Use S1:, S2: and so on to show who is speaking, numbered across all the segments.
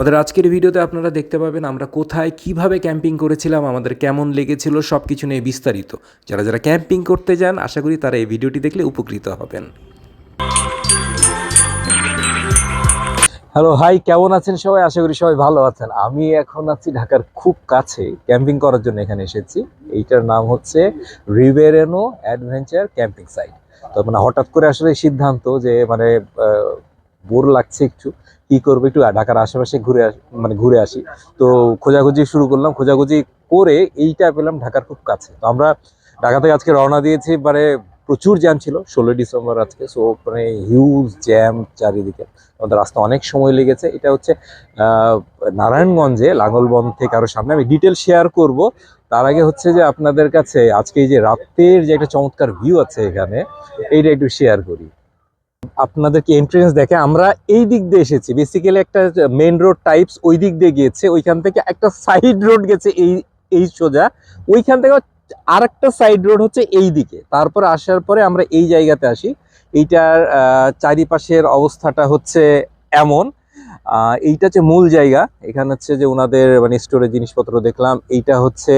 S1: আমাদের আজকের ভিডিওতে আপনারা দেখতে পাবেন আমরা কোথায়, কীভাবে ক্যাম্পিং করেছিলাম, আমাদের কেমন লেগেছিল সব কিছু নিয়ে বিস্তারিত। যারা যারা ক্যাম্পিং করতে যান, আশা করি তারা এই ভিডিওটি দেখলে উপকৃত হবেন। হ্যালো, হাই, কেমন আছেন সবাই? আশা করি সবাই ভালো আছেন। আমি এখন আছি ঢাকার খুব কাছে, ক্যাম্পিং করার জন্য এখানে এসেছি। এইটার নাম হচ্ছে রিভেরেনো অ্যাডভেঞ্চার ক্যাম্পিং সাইট তো মানে হঠাৎ করে আসলে সিদ্ধান্ত যে মানে বোর লাগছে একটু। কি করব একটু ঢাকার আশেপাশে ঘুরে মানে ঘুরে আসি। তো খোঁজাখুঁজি শুরু করলাম। খোঁজাখুঁজি করে এইটা পেলাম ঢাকার খুব কাছে। তো আমরা ঢাকা থেকে আজকে রওনা দিয়েছি। মানে প্রচুর জ্যাম ছিল, ষোলোই ডিসেম্বর আজকে। সো মানে হিউজ জ্যাম চারিদিকে। আমাদের রাস্তা অনেক সময় লেগেছে। এটা হচ্ছে নারায়ণগঞ্জে, লাঙ্গলবন থেকে আরও সামনে। আমি ডিটেল শেয়ার করব। তার আগে হচ্ছে যে আপনাদের কাছে আজকে এই যে রাতের যে একটা চমৎকার ভিউ আছে এখানে, এইটা একটু শেয়ার করি। আপনাদেরকে এন্ট্রেন্স দেখে আমরা এই দিক দিয়ে এসেছি। বেসিক্যালি একটা মেন রোড টাইপস ওই দিক দিয়ে গিয়েছে। ওইখান থেকে একটা সাইড রোড গেছে এই এই সোজা। ওইখান থেকে আর একটা সাইড রোড হচ্ছে এই দিকে। তারপর আসার পরে আমরা এই জায়গাতে আসি। এইটার চারিপাশের অবস্থাটা হচ্ছে এমন। এইটা হচ্ছে মূল জায়গা। এখানে হচ্ছে যে ওনাদের মানে স্টোরের জিনিসপত্র দেখলাম। এইটা হচ্ছে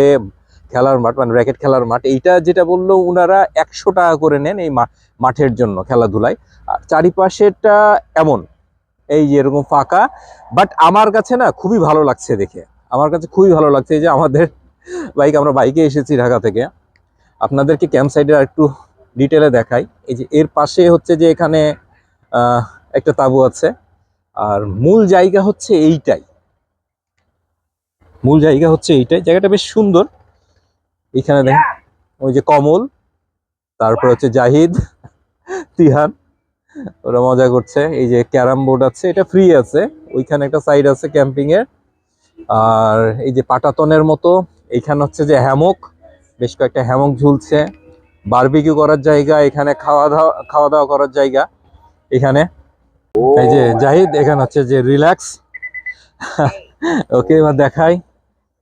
S1: খেলার মাঠ মানে র্যাকেট খেলার মাঠ, এইটা যেটা বলল ওনারা একশো টাকা করে নেন এই মাঠের জন্য খেলাধুলায়। আর চারিপাশেটা এমন, এই যে এরকম ফাঁকা বাট আমার কাছে না খুবই ভালো লাগছে দেখে। আমার কাছে খুবই ভালো লাগছে যে আমাদের বাইক আমরা বাইকে এসেছি ঢাকা থেকে। আপনাদেরকে ক্যাম্প সাইডে একটু ডিটেলে দেখাই। এই যে এর পাশে হচ্ছে যে এখানে একটা তাঁবু আছে। আর মূল জায়গা হচ্ছে এইটাই। মূল জায়গা হচ্ছে এইটাই। জায়গাটা বেশ সুন্দর। এখানে দেখেন, ওই যে কমল, তারপর হচ্ছে জাহিদ, তিহান, ওরা মজা করছে। এই যে ক্যারাম বোর্ড আছে, এটা ফ্রি আছে। ওইখানে একটা সাইড আছে ক্যাম্পিং এর। আর এই যে পাটাতনের মতো, এইখানে হচ্ছে যে হ্যামক বেশ কয়েকটা হ্যামক ঝুলছে। বারবিকিউ করার জায়গা, এখানে খাওয়া দাওয়া খাওয়া দাওয়া করার জায়গা এখানে। এই যে জাহিদ, এখানে হচ্ছে যে রিল্যাক্স ওকে, এবার দেখাই।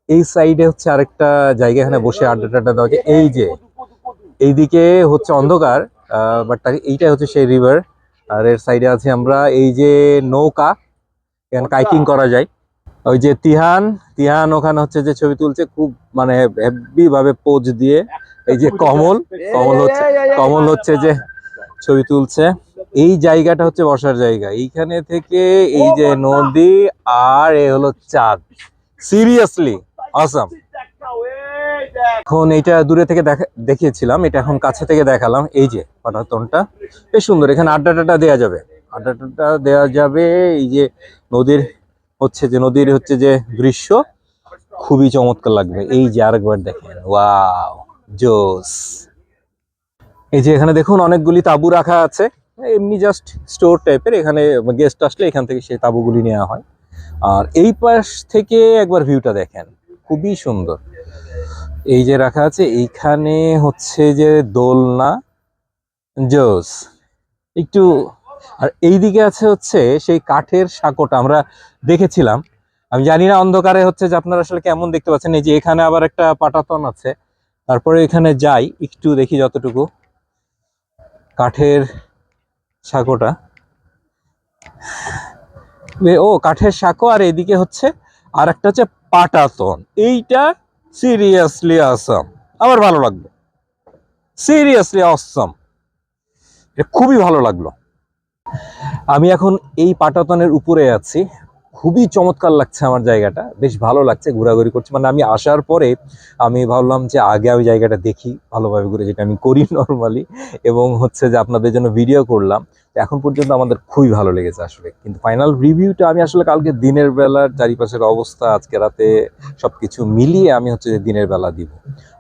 S1: এই সাইডে হচ্ছে আরেকটা জায়গা এখানে বসে আড্ডা টাড্ডা দেওয়া যায়। এই যে এইদিকে হচ্ছে অন্ধকার বাট এইটাই হচ্ছে সেই রিভার আর এর সাইডে আছে আমরা এই যে নৌকা এখানে কাইকিং করা যায়। ওই যে তিহান তিহান ওখানে হচ্ছে যে ছবি তুলছে খুব মানে হেভি ভাবে পোজ দিয়ে। এই যে কমল কমল হচ্ছে কমল হচ্ছে যে ছবি তুলছে। এই জায়গাটা হচ্ছে বসার জায়গা। এইখানে থেকে এই যে নদী আর এ হলো চাঁদ। সিরিয়াসলি আসাম এখন এটা দূরে থেকে দেখা দেখিয়েছিলাম এটা এখন কাছে থেকে দেখালাম। এই যে পাটাতনটা বেশ সুন্দর। এখানে আড্ডাটা দেওয়া যাবে। আড্ডাটা দেওয়া যাবে এই যে নদীর হচ্ছে যে নদীর হচ্ছে যে দৃশ্য খুবই চমৎকার লাগবে। এই যে আরেকবার দেখেন ওয়াও জোস। এই যে এখানে দেখুন অনেকগুলি তাঁবু রাখা আছে। এমনি জাস্ট স্টোর টাইপের এখানে গেস্ট আসলে এখান থেকে সেই তাঁবুগুলি নেওয়া হয়। আর এই পাশ থেকে একবার ভিউটা দেখেন। খুবই সুন্দর। এই যে রাখা আছে, এইখানে হচ্ছে যে দোলনা, জোস। একটু, আর এইদিকে আছে হচ্ছে সেই কাঠের সাঁকোটা, আমরা দেখেছিলাম। আমি জানি না অন্ধকারে হচ্ছে যে আপনারা আসলে কেমন দেখতে পাচ্ছেন। এই যে এখানে আবার একটা পাটাতন আছে। তারপরে এখানে যাই, একটু দেখি যতটুকু। কাঠের সাঁকোটা। ও, কাঠের সাঁকো, আর এদিকে হচ্ছে আর একটা হচ্ছে পাটাতন। এইটা সিরিয়াসলি আসাম আমার ভালো লাগল। সিরিয়াসলি অসম এটা খুবই ভালো লাগল। আমি এখন এই পাটাতনের উপরে আছি। খুবই চমৎকার লাগছে আমার জায়গাটা। বেশ ভালো লাগছে, ঘোরাঘুরি করছে। মানে আমি আসার পরে আমি ভাবলাম যে আগে আমি জায়গাটা দেখি ভালোভাবে ঘুরে, যেটা আমি করি নর্মালি এবং হচ্ছে যে আপনাদের জন্য ভিডিও করলাম। এখন পর্যন্ত আমাদের খুবই ভালো লেগেছে আসলে। কিন্তু ফাইনাল রিভিউটা আমি আসলে কালকে দিনের বেলার চারিপাশের অবস্থা, আজকে রাতে সব কিছু মিলিয়ে আমি হচ্ছে যে দিনের বেলা দিব।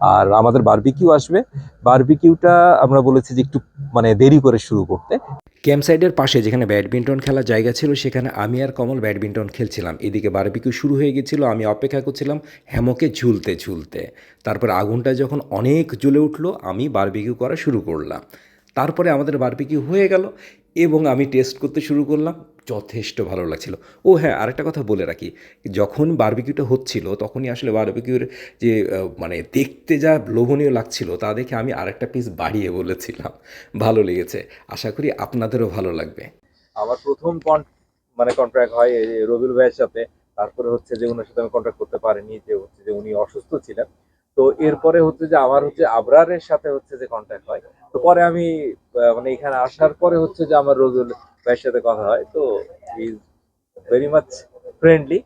S1: আর আমাদের বারবিকিউ আসবে। বারবিকিউটা আমরা বলেছি যে একটু মানে দেরি করে শুরু করতে। ক্যাম্প সাইডের পাশে যেখানে ব্যাডমিন্টন খেলার জায়গা ছিল, সেখানে আমি আর কমল ব্যাডমিন্টন খেলছিলাম। এদিকে বারবিকিউ শুরু হয়ে গেছিল, আমি অপেক্ষা করছিলাম হ্যামকে ঝুলতে ঝুলতে। তারপর আগুনটা যখন অনেক জ্বলে উঠল, আমি বারবিকিউ করা শুরু করলাম। তারপরে আমাদের বারবিকিউ হয়ে গেল এবং আমি টেস্ট করতে শুরু করলাম, যথেষ্ট ভালো লাগছিল। ও হ্যাঁ আরেকটা কথা বলে রাখি, যখন বারবিকিউটা হচ্ছিল, তখনই আসলে বারবিকিউর যে মানে দেখতে যা লোভনীয় লাগছিল, তা দেখে আমি আরেকটা পিস বাড়িয়ে বলেছিলাম। ভালো লেগেছে, আশা করি আপনাদেরও ভালো লাগবে।
S2: আমার প্রথম কন মানে কন্ট্রাক্ট হয় রবিউল ভাইয়ের সাথে,
S1: তারপরে হচ্ছে যে ওনার সাথে আমি কন্ট্যাক্ট করতে পারিনি, যে হচ্ছে যে উনি অসুস্থ ছিলেন। তো এরপরে হচ্ছে যে আমার হচ্ছে আবরারের সাথে হচ্ছে যে কন্ট্যাক্ট হয়। তো পরে আমি মানে এখানে আসার পরে হচ্ছে যে আমার রবিউল ভাইয়ের সাথে কথা হয়। তো ইজ ভেরি মাচ ফ্রেন্ডলি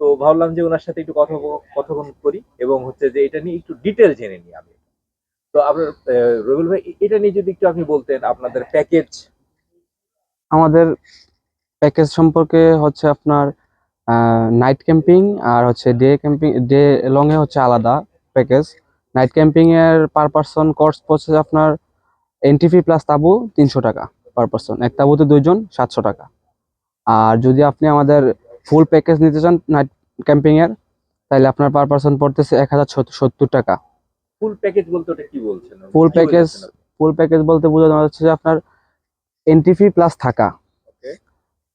S1: তো ভাবলাম যে ওনার সাথে একটু কথা কথোপকথন করি এবং হচ্ছে যে এটা নিয়ে একটু ডিটেল জেনে নিই আমি। তো আপনার রবিউল ভাই এটা নিয়ে যদি একটু আপনি বলতেন আপনাদের প্যাকেজ
S2: আমাদের প্যাকেজ সম্পর্কে হচ্ছে আপনার নাইট ক্যাম্পিং আর হচ্ছে ডে ক্যাম্পিং ডে লং এ হচ্ছে আলাদা। প্যাকেজ নাইট ক্যাম্পিংয়ের পার পার্সন কস্ট পড়ছে আপনার এন্ট্রি ফি প্লাস তাবু তিনশো টাকা পার পার্সন এক তাবুতে দুইজন সাতশো টাকা। আর যদি আপনি আমাদের ফুল প্যাকেজ নিতে চান নাইট ক্যাম্পিংয়ের তাহলে আপনার পার পার্সন পড়তেছে এক হাজার সত্তর টাকা।
S1: ফুল প্যাকেজ বলতে ওটা কি বলছেন?
S2: ফুল প্যাকেজ ফুল প্যাকেজ বলতে বোঝানো যাচ্ছে যে আপনার এন্ট্রি ফি প্লাস থাকা।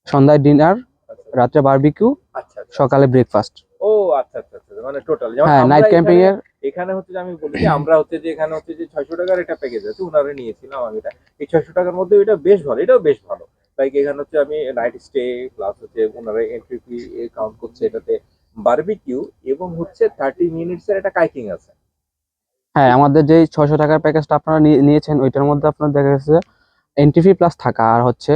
S2: সন্ধ্যায় ডিনার
S1: আচ্ছা।
S2: রাত্রে বারবিকিউ
S1: আচ্ছা আচ্ছা।
S2: সকালে ব্রেকফাস্ট
S1: ও আচ্ছা আচ্ছা মানে টোটাল
S2: হ্যাঁ নাইট ক্যাম্পিং এর
S1: এখানে হচ্ছে যে আমি বলি যে আমরা হচ্ছে যে এখানে হচ্ছে যে ছয়শো টাকার একটা প্যাকেজ আছে ওনারা নিয়েছিলাম আমি এটা। এই ছয়শো টাকার মধ্যে এটা বেশ ভালো এটাও বেশ ভালো। লাইক এখানে হচ্ছে আমি নাইট স্টে প্লাস হচ্ছে ওনারা এন্ট্রি ফি কাউন্ট করছে এটাতে বারবিকিউ এবং হচ্ছে থার্টি মিনিটস এর একটা কাইকিং আছে।
S2: হ্যাঁ আমাদের যে ছয়শো টাকার প্যাকেজটা আপনারা নিয়ে- নিয়েছেন ওইটার মধ্যে আপনার দেখা গেছে এন্ট্রি ফি প্লাস থাকা আর হচ্ছে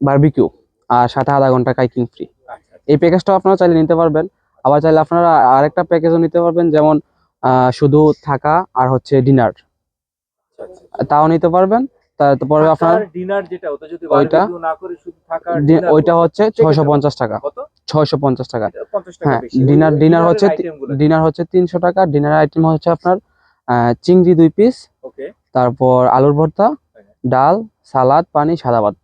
S2: বারবিকিউ আর সাথে আধা ঘণ্টা কাইকিং ফ্রি
S1: আচ্ছা
S2: এই প্যাকেজটাও আপনারা চাইলে নিতে পারবেন। আবার চাইলে আপনারা আরেকটা প্যাকেজও নিতে পারবেন যেমন শুধু থাকা আর হচ্ছে ডিনার
S1: আচ্ছা আচ্ছা।
S2: তাও নিতে পারবেন। তারপরে আপনার
S1: ডিনার যেটা ওটা যদি
S2: ওইটা?
S1: না করে শুধু থাকা
S2: ওইটা হচ্ছে ছয়শো পঞ্চাশ টাকা। ছয়শো পঞ্চাশ টাকা।
S1: এটা 50 টাকা
S2: হ্যাঁ ডিনার ডিনার হচ্ছে ডিনার হচ্ছে তিনশো টাকা। ডিনার আইটেম হচ্ছে আপনার চিংড়ি দুই পিস
S1: ওকে।
S2: তারপর আলুর ভর্তা ডাল সালাদ পানি সাদা ভাত।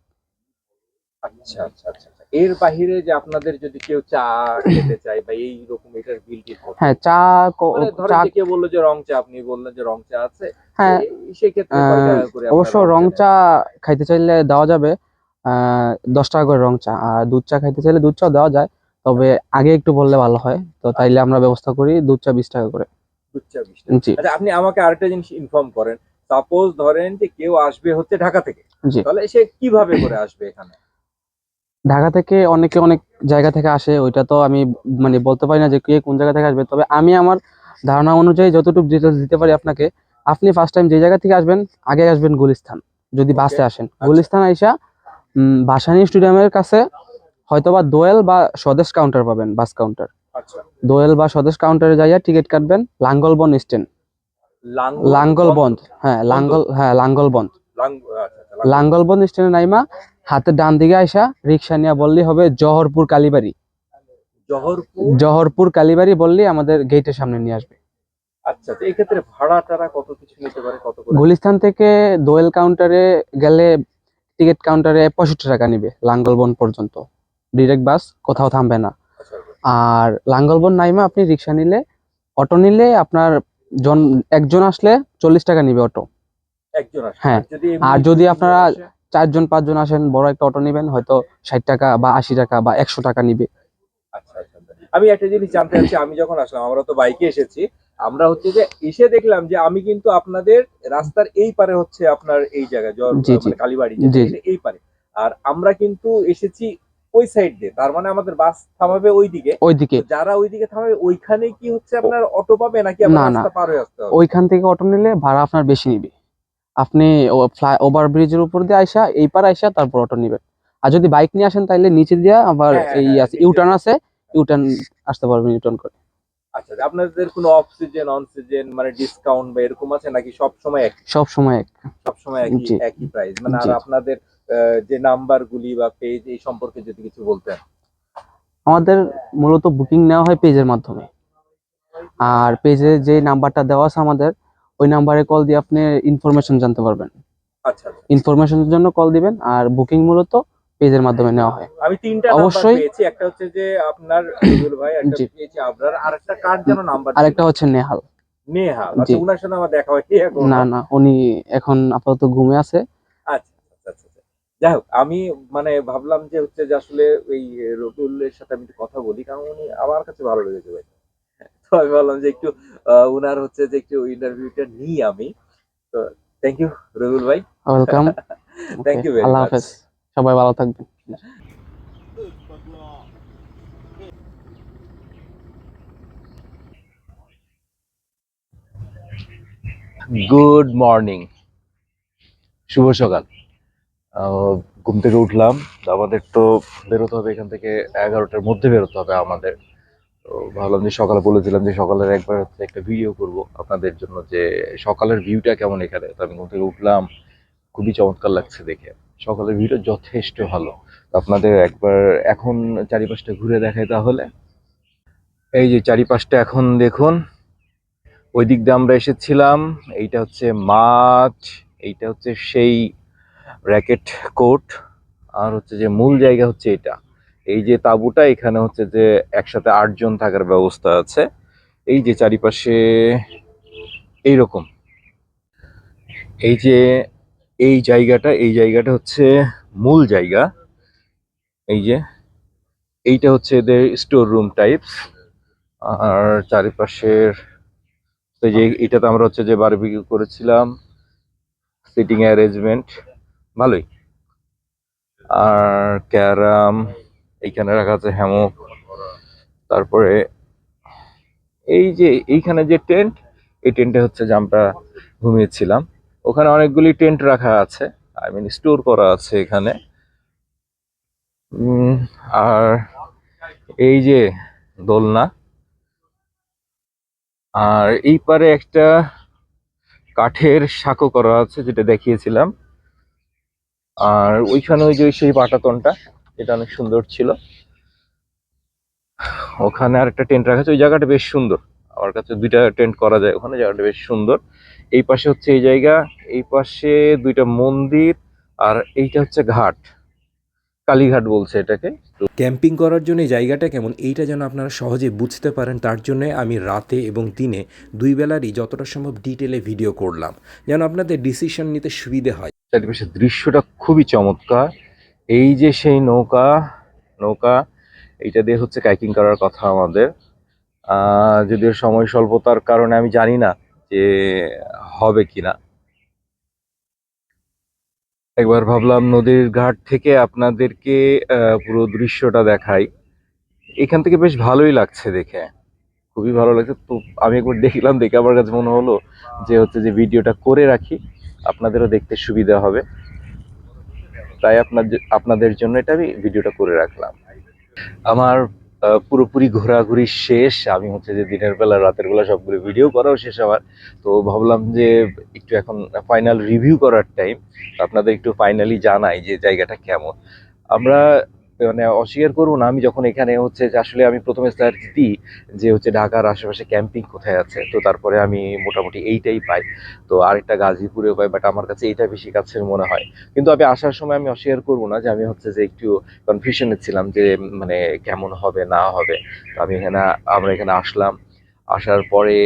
S1: আচ্ছা আচ্ছা আচ্ছা আচ্ছা। এর বাহিরে যে আপনাদের যদি কেউ চা খেতে চায় বা এই রকম এটার বিল করতে
S2: হ্যাঁ চা ক-
S1: মানে
S2: চা
S1: কেউ বলল যে রং চা আপনি বললেন যে রং চা আছে
S2: হ্যাঁ
S1: করে আপনারা
S2: অবশ্য রং চা খাইতে চাইলে দেওয়া যাবে দশ টাকা করে রং চা আর দুধ চা খাইতে চাইলে দুধ চা দেওয়া যায় তবে আগে একটু বললে ভালো হয় তো তাইলে আমরা ব্যবস্থা করি দুধ চা বিশ টাকা করে।
S1: দুধ চা বিশ টাকা। আচ্ছা আপনি আমাকে আরেকটা জিনিস ইনফর্ম করেন। সাপোজ ধরেন যে কেউ আসবে হচ্ছে ঢাকা থেকে
S2: জি।
S1: তাহলে সে কীভাবে করে আসবে এখানে?
S2: ঢাকা থেকে অনেকে অনেক জায়গা থেকে আসে ওইটা তো আমি মানে বলতে পারি না যে কে কোন জায়গা থেকে আসবে। তবে আমি আমার ধারণা অনুযায়ী যতটুকু ডিটেলস দিতে পারি আপনাকে আপনি ফার্স্ট টাইম যে জায়গা থেকে আসবেন আগে আসবেন গুলিস্তান যদি বাসে আসেন। গুলিস্তান আইসা ভাসানী স্টেডিয়ামের কাছে হয়তোবা দোয়েল বা স্বদেশ কাউন্টার পাবেন বাস কাউন্টার
S1: আচ্ছা।
S2: দোয়েল বা স্বদেশ কাউন্টারে যাইয়া টিকিট কাটবেন লাঙ্গলবন স্ট্যান্ড
S1: লাঙ্গল
S2: লাঙ্গলবন্দ হ্যাঁ লাঙ্গল হ্যাঁ লাঙ্গলবন্দ
S1: লাং- আচ্ছা, আচ্ছা,
S2: স্ট্যান্ডে নাইমা হাতের ডান দিকে আইসা রিক্সা নিয়ে বললেই হবে জহরপুর কালীবাড়ি।
S1: জহরপুর?
S2: কালীবাড়ি বললেই আমাদের গেটের সামনে নিয়ে আসবে।
S1: আচ্ছা তো এই ক্ষেত্রে ভাড়া টাড়া কত কিছু নিতে পারে কত
S2: গুলিস্তান থেকে দোয়েল কাউন্টারে গেলে টিকিট কাউন্টারে পঁয়ষট্টি টাকা নিবে লাঙ্গলবন পর্যন্ত। ডিরেক্ট বাস কোথাও থামবে না।
S1: আচ্ছা, আচ্ছা।
S2: আর লাঙ্গলবন নাইমা আপনি রিক্সা নিলে অটো নিলে আপনার জন একজন আসলে চল্লিশ টাকা নিবে অটো।
S1: একজন
S2: হ্যাঁ, আর যদি আপনারা? চারজন পাঁচজন আসেন বড় একটা অটো নিবেন হয়তো ষাট টাকা বা আশি টাকা বা একশো টাকা নিবে।
S1: আচ্ছা আচ্ছা আচ্ছা। আমি একটা জিনিস জানতে চাচ্ছি আমি যখন আসলাম আমরা তো বাইকে এসেছি আমরা হচ্ছে যে এসে দেখলাম যে আমি কিন্তু আপনাদের রাস্তার এই পারে হচ্ছে আপনার এই জায়গায়। মানে কালীবাড়ি এই পারে। আর আমরা কিন্তু এসেছি ওই সাইড দিয়ে তার মানে আমাদের বাস থামাবে ওইদিকে।
S2: ওইদিকে।
S1: যারা ওইদিকে থামাবে ওইখানে কি হচ্ছে আপনার অটো পাবে নাকি
S2: না,
S1: আপনার
S2: না।
S1: রাস্তা পার আসতে হবে?
S2: ওইখান থেকে অটো নিলে ভাড়া আপনার বেশি নিবে। আপনি ফ্লাই ওভার ব্রিজের উপর দিয়ে আইসা এই পার আইসা তারপর অটো নিবেন। আর যদি বাইক নিয়ে আসেন তাহলে নিচে দিয়ে আবার
S1: হ্যাঁ,
S2: এই
S1: হ্যাঁ,
S2: আছে। ইউটার্ন আছে ইউটার্ন আসতে পারবেন ইউটার্ন করে।
S1: আচ্ছা আপনাদের কোনো অফ সিজন অন সিজন মানে ডিসকাউন্ট বা এরকম আছে নাকি সব সময় এক
S2: সব সময় এক।
S1: সব সময় একই একই প্রাইস মানে আর আপনাদের যে নাম্বার গুলি বা পেজ এই সম্পর্কে যদি কিছু বলতেন।
S2: আমাদের মূলত বুকিং নেওয়া হয় পেজের মাধ্যমে। আর পেজে যে নাম্বারটা দেওয়া আছে আমাদের ওই নাম্বারে কল দিয়ে আপনি ইনফরমেশন জানতে পারবেন
S1: আচ্ছা আচ্ছা।
S2: ইনফরমেশনের জন্য কল দিবেন আর বুকিং মূলত পেজের মাধ্যমে নেওয়া হয়
S1: আমি তিনটা
S2: অবশ্যই।
S1: পেয়েছি একটা হচ্ছে যে আপনার রবিউল ভাই একটা পেয়েছি আবরার আর একটা কার যেন নাম্বার
S2: আরেকটা হচ্ছে নেহাল
S1: নেহা
S2: জি।
S1: আচ্ছা ওনার সাথে আমার দেখা হয় এখন
S2: না না উনি এখন আপাতত ঘুমে আছে
S1: আচ্ছা আচ্ছা আচ্ছা আচ্ছা। যাই হোক আমি মানে ভাবলাম যে হচ্ছে যে আসলে ওই রবিউলের সাথে আমি কথা বলি কারণ উনি আমার কাছে ভালো লেগেছে ভাই আমি বললাম যে একটু ওনার হচ্ছে যে একটু ইন্টারভিউটা নিই আমি। তো থ্যাংক ইউ রবিউল ভাই।
S2: ওয়েলকাম
S1: থ্যাংক ইউ
S2: আল্লাহ হাফেজ। সবাই ভালো থাকবেন।
S1: গুড মর্নিং শুভ সকাল। ঘুম থেকে উঠলাম। আমাদের তো বেরোতে হবে এখান থেকে এগারোটার মধ্যে বেরোতে হবে আমাদের। তো ভাবলাম যে সকালে বলেছিলাম যে সকালের একবার হচ্ছে একটা ভিডিও করব আপনাদের জন্য যে সকালের ভিউটা কেমন এখানে। তো আমি ঘুম থেকে উঠলাম, খুবই চমৎকার লাগছে দেখে। সকালের ভিউটা যথেষ্ট ভালো। তো আপনাদের একবার এখন চারিপাশটা ঘুরে দেখাই তাহলে। এই যে চারিপাশটা এখন দেখুন, ওই দিক দিয়ে আমরা এসেছিলাম, এইটা হচ্ছে মাঠ, এইটা হচ্ছে সেই র্যাকেট কোর্ট আর হচ্ছে যে মূল জায়গা হচ্ছে এটা। এই যে তাঁবুটা, এখানে হচ্ছে যে একসাথে আটজন থাকার ব্যবস্থা আছে। এই যে চারিপাশে এইরকম। এই যে এই জায়গাটা এই জায়গাটা হচ্ছে মূল জায়গা। এই যে এইটা হচ্ছে এদের স্টোর রুম টাইপস আর চারিপাশের যে এটাতে আমরা হচ্ছে যে বারবিকিউ করেছিলাম। সিটিং অ্যারেঞ্জমেন্ট ভালোই। আর ক্যারাম। এইখানে রাখা আছে হ্যামক তারপরে এই যে এইখানে যে টেন্ট, এই টেন্টে হচ্ছে যে আমরা ঘুমিয়েছিলাম। ওখানে অনেকগুলি টেন্ট রাখা আছে, আই মিন স্টোর করা আছে এখানে। আর এই যে দোলনা। আর এই পারে একটা কাঠের সাঁকো করা আছে, যেটা দেখিয়েছিলাম। আর ওইখানে ওই যে সেই পাটাতনটা এটা অনেক সুন্দর ছিল। ওখানে আর একটা টেন্ট রাখা আছে ওই জায়গাটা বেশ সুন্দর। আমার কাছে দুইটা টেন্ট করা যায় ওখানে জায়গাটা বেশ সুন্দর। এই পাশে হচ্ছে এই জায়গা এই পাশে দুইটা মন্দির আর এইটা হচ্ছে ঘাট। কালীঘাট বলছে এটাকে।
S3: ক্যাম্পিং করার জন্য এই জায়গাটা কেমন? এইটা যেন আপনারা সহজে বুঝতে পারেন তার জন্য আমি রাতে এবং দিনে দুই বেলারই যতটা সম্ভব ডিটেলে ভিডিও করলাম। যেন আপনাদের ডিসিশন নিতে সুবিধে হয়।
S1: চারিপাশের দৃশ্যটা খুবই চমৎকার। এই যে সেই নৌকা নৌকা, এইটা দিয়ে হচ্ছে কাইকিং করার কথা আমাদের। যদিও সময় স্বল্পতার কারণে আমি জানি না যে হবে কি না একবার ভাবলাম নদীর ঘাট থেকে আপনাদেরকে পুরো দৃশ্যটা দেখাই। এখান থেকে বেশ ভালোই লাগছে দেখে। খুবই ভালো লাগছে। তো আমি একবার দেখলাম, দেখে আমার কাছে মনে হলো যে হচ্ছে যে ভিডিওটা করে রাখি, আপনাদেরও দেখতে সুবিধা হবে। তাই আপনাদের আপনাদের জন্য এটা আমি ভিডিওটা করে রাখলাম। আমার পুরোপুরি ঘোরাঘুরি শেষ। আমি হচ্ছে যে দিনের বেলা, রাতের বেলা সবগুলো ভিডিও করাও শেষ আমার। তো ভাবলাম যে একটু এখন ফাইনাল রিভিউ করার টাইম আপনাদের একটু ফাইনালি জানাই যে জায়গাটা কেমন। আমরা মানে অস্বীকার করব না, আমি যখন এখানে হচ্ছে যে আসলে আমি প্রথমে স্যার দিই যে হচ্ছে ঢাকার আশেপাশে ক্যাম্পিং কোথায় আছে, তো তারপরে আমি মোটামুটি এইটাই পাই। তো আরেকটা গাজীপুরে পাই বাট আমার কাছে এইটা বেশি কাছের মনে হয়। কিন্তু আমি আসার সময় আমি অস্বীকার করব না যে আমি হচ্ছে যে একটু কনফিউশনে ছিলাম যে মানে কেমন হবে, না হবে। তো আমি এখানে, আমরা এখানে আসলাম আসার পরে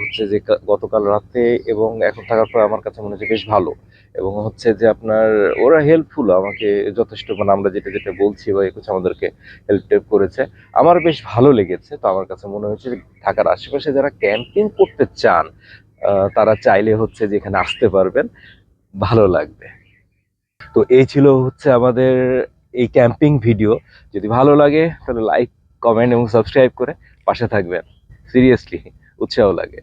S1: হচ্ছে যে গতকাল রাতে এবং এখন থাকার পর আমার কাছে মনে হচ্ছে বেশ ভালো। এবং হচ্ছে যে আপনার ওরা হেল্পফুল আমাকে যথেষ্ট মানে আমরা যেটা যেটা বলছি বা কিছু আমাদেরকে হেল্প টেল্প করেছে, আমার বেশ ভালো লেগেছে। তো আমার কাছে মনে হচ্ছে যে ঢাকার আশেপাশে যারা ক্যাম্পিং করতে চান তারা চাইলে হচ্ছে যে এখানে আসতে পারবেন। ভালো লাগবে। তো এই ছিল হচ্ছে আমাদের এই ক্যাম্পিং ভিডিও যদি ভালো লাগে তাহলে লাইক কমেন্ট এবং সাবস্ক্রাইব করে পাশে থাকবেন। সিরিয়াসলি উৎসাহ লাগে।